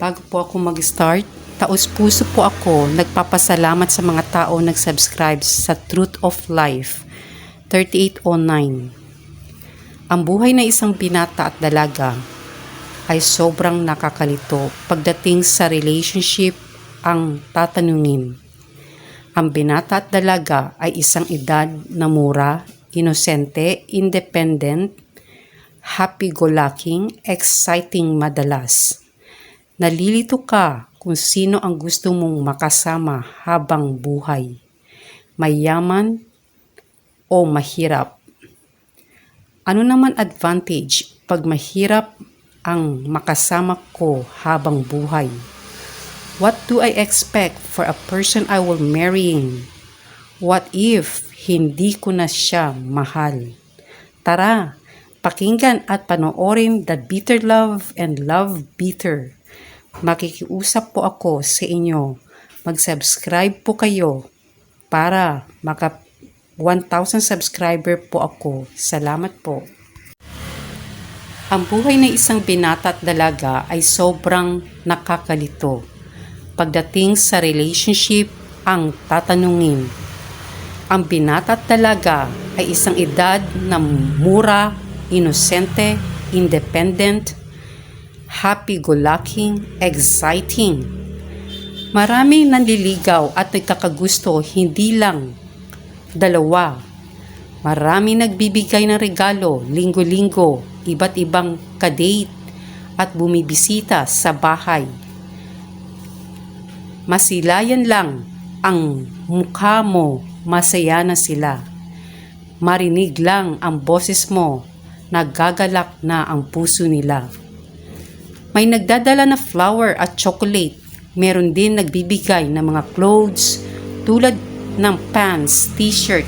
Bago po ako mag-start, taos puso po ako nagpapasalamat sa mga tao nag-subscribe sa Truth of Life 3809. Ang buhay na isang binata at dalaga ay sobrang nakakalito pagdating sa relationship ang tatanungin. Ang binata at dalaga ay isang edad na mura, inosente, independent, happy-go-lucky, exciting madalas. Nalilito ka kung sino ang gusto mong makasama habang buhay. Mayaman o mahirap. Ano naman advantage pag mahirap ang makasama ko habang buhay? What do I expect for a person I will marrying? What if hindi ko na siya mahal? Tara, pakinggan at panoorin The Bitter Love and Love Bitter. Makikiusap po ako sa inyo. Mag-subscribe po kayo para maka 1,000 subscriber po ako. Salamat po. Ang buhay ng isang binata at dalaga ay sobrang nakakalito. Pagdating sa relationship, ang tatanungin. Ang binata at dalaga ay isang edad na mura, inosente, independent, happy-go-lucky, exciting. Maraming nanliligaw at nagkakagusto hindi lang dalawa. Marami nagbibigay ng regalo linggo-linggo, iba't ibang kadate at bumibisita sa bahay. Masilayan lang ang mukha mo, masaya na sila. Marinig lang ang boses mo, nagagalak na ang puso nila. May nagdadala na flower at chocolate. Meron din nagbibigay ng mga clothes tulad ng pants, t-shirt,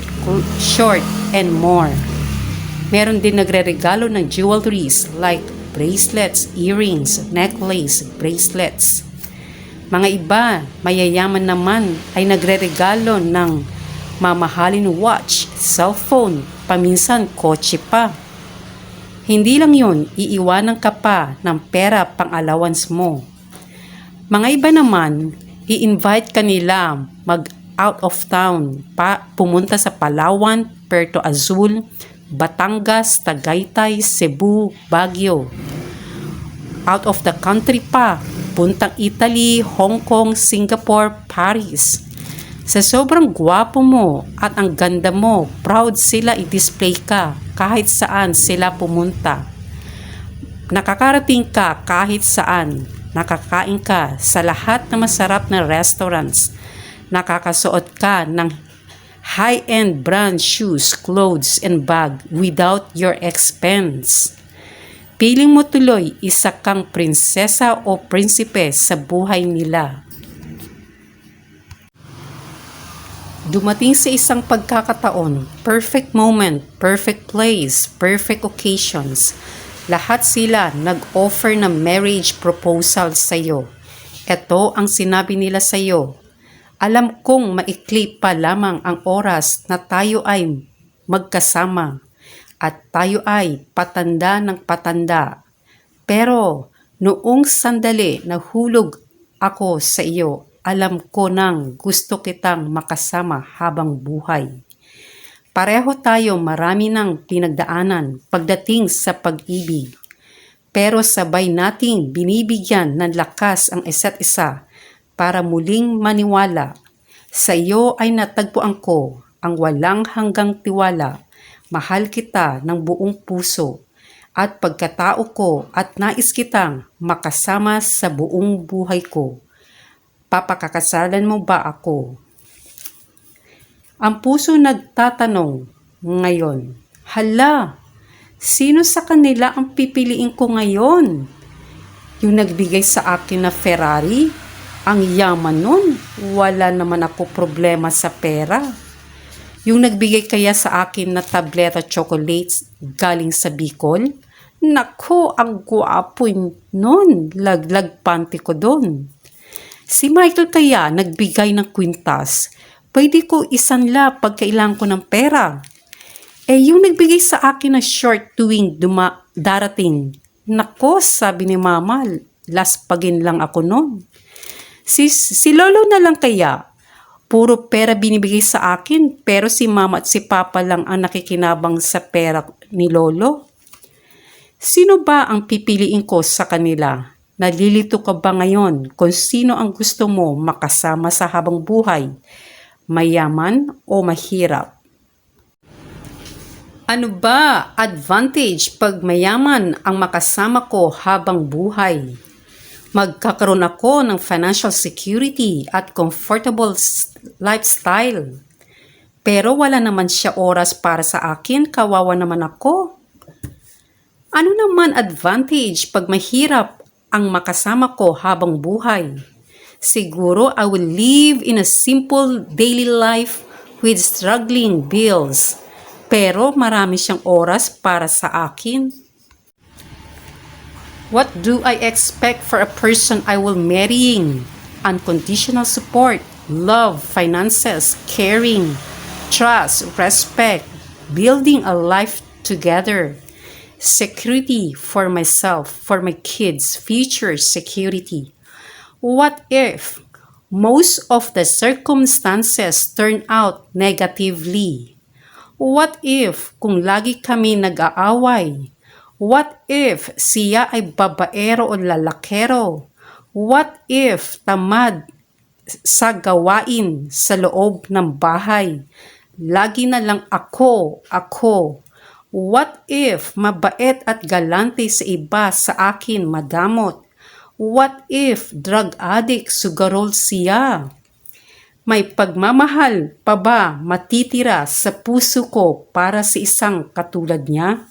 short, and more. Meron din nagre-regalo ng jewelries like bracelets, earrings, necklace, bracelets. Mga iba, mayayaman naman ay nagre-regalo ng mamahalin watch, cellphone, paminsan kotse pa. Hindi lang yon, iiwanan ka pa ng pera pang allowance mo. Mga iba naman, i-invite ka nila mag out of town, pa, pumunta sa Palawan, Puerto Azul, Batangas, Tagaytay, Cebu, Baguio. Out of the country pa, puntang Italy, Hong Kong, Singapore, Paris. Sa sobrang gwapo mo at ang ganda mo, proud sila i-display ka kahit saan sila pumunta. Nakakarating ka kahit saan. Nakakain ka sa lahat na masarap na restaurants. Nakakasuot ka ng high-end brand shoes, clothes, and bag without your expense. Piling mo tuloy isa kang prinsesa o prinsipe sa buhay nila. Dumating sa isang pagkakataon, perfect moment, perfect place, perfect occasions. Lahat sila nag-offer ng marriage proposal sa iyo. Ito ang sinabi nila sa iyo. Alam kong maikli pa lamang ang oras na tayo ay magkasama at tayo ay patanda ng patanda. Pero noong sandali nahulog ako sa iyo, alam ko nang gusto kitang makasama habang buhay. Pareho tayo marami ng pinagdaanan pagdating sa pag-ibig. Pero sabay nating binibigyan ng lakas ang isa't isa para muling maniwala. Sa iyo ay natagpuan ko ang walang hanggang tiwala. Mahal kita ng buong puso at pagkatao ko at nais kitang makasama sa buong buhay ko. Papakakasalan mo ba ako? Ang puso nagtatanong ngayon, Hala, sino sa kanila ang pipiliin ko ngayon? Yung nagbigay sa akin na Ferrari? Ang yaman nun, wala naman ako problema sa pera. Yung nagbigay kaya sa akin na tableta chocolates galing sa Bicol? Nako, ang guwapo nun. Laglag panty ko doon. Si Michael kaya nagbigay ng kwintas. Pwede ko isanla pag kailangan ko ng pera. Eh, yung nagbigay sa akin ng short tuwing duma- darating. Nako, sabi ni Mama, Laspagin lang ako noon. Si, si lolo na lang kaya. Puro pera binibigay sa akin pero si mama at si papa lang ang nakikinabang sa pera ni lolo. Sino ba ang pipiliin ko sa kanila? Nalilito ka ba ngayon kung sino ang gusto mo makasama sa habang buhay? Mayaman o mahirap? Ano ba advantage pag mayaman ang makasama ko habang buhay? Magkakaroon ako ng financial security at comfortable lifestyle. Pero wala naman siya oras para sa akin, kawawa naman ako. Ano naman advantage pag mahirap ang makasama ko habang buhay? Siguro I will live in a simple daily life with struggling bills. Pero marami siyang oras para sa akin. What do I expect for a person I will marrying? Unconditional support, love, finances, caring, trust, respect, building a life together, security for myself, for my kids, future security. What if most of the circumstances turn out negatively? What if kung lagi kami nag-aaway? What if siya ay babaero o lalakero? What if tamad sa gawain sa loob ng bahay? Lagi na lang ako, ako. What if mabait at galante sa iba sa akin madamot? What if drug addict sugarol siya? May pagmamahal pa ba matitira sa puso ko para sa isang katulad niya?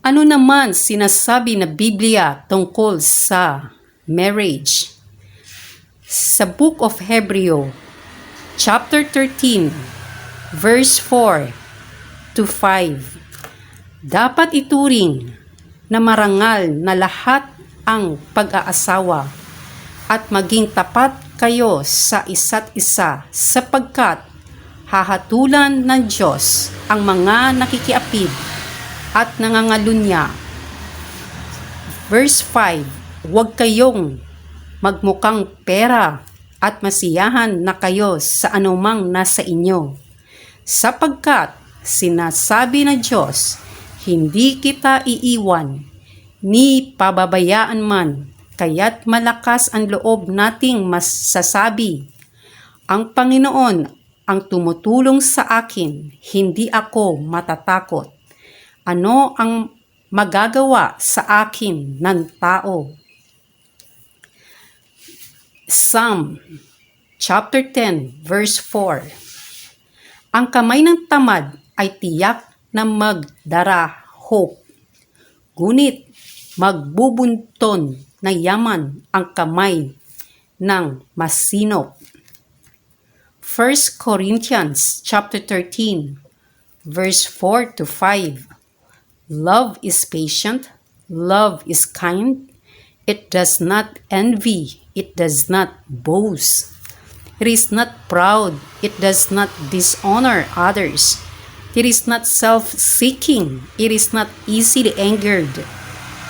Ano naman sinasabi na Biblia tungkol sa marriage? Sa Book of Hebreo, chapter 13, verse 4 to 5. Dapat ituring na marangal na lahat ang pag-aasawa at maging tapat kayo sa isa't isa sapagkat hahatulan ng Diyos ang mga nakikiapid at nangangalunya. Verse 5, Huwag kayong magmukhang pera at masiyahan na kayo sa anumang nasa inyo. Sapagkat sinasabi ng Diyos, hindi kita iiwan, ni pababayaan man, kaya't malakas ang loob nating masasabi, ang Panginoon ang tumutulong sa akin, hindi ako matatakot. Ano ang magagawa sa akin ng tao? Psalm chapter 10 verse 4 Ang kamay ng tamad ay tiyak na magdara hope. Ngunit magbubunton na yaman ang kamay ng masinop. 1 Corinthians chapter 13 verse 4 to 5 Love is patient, love is kind, it does not envy, it does not boast. It is not proud, it does not dishonor others. It is not self-seeking, it is not easily angered.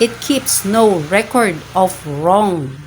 It keeps no record of wrong.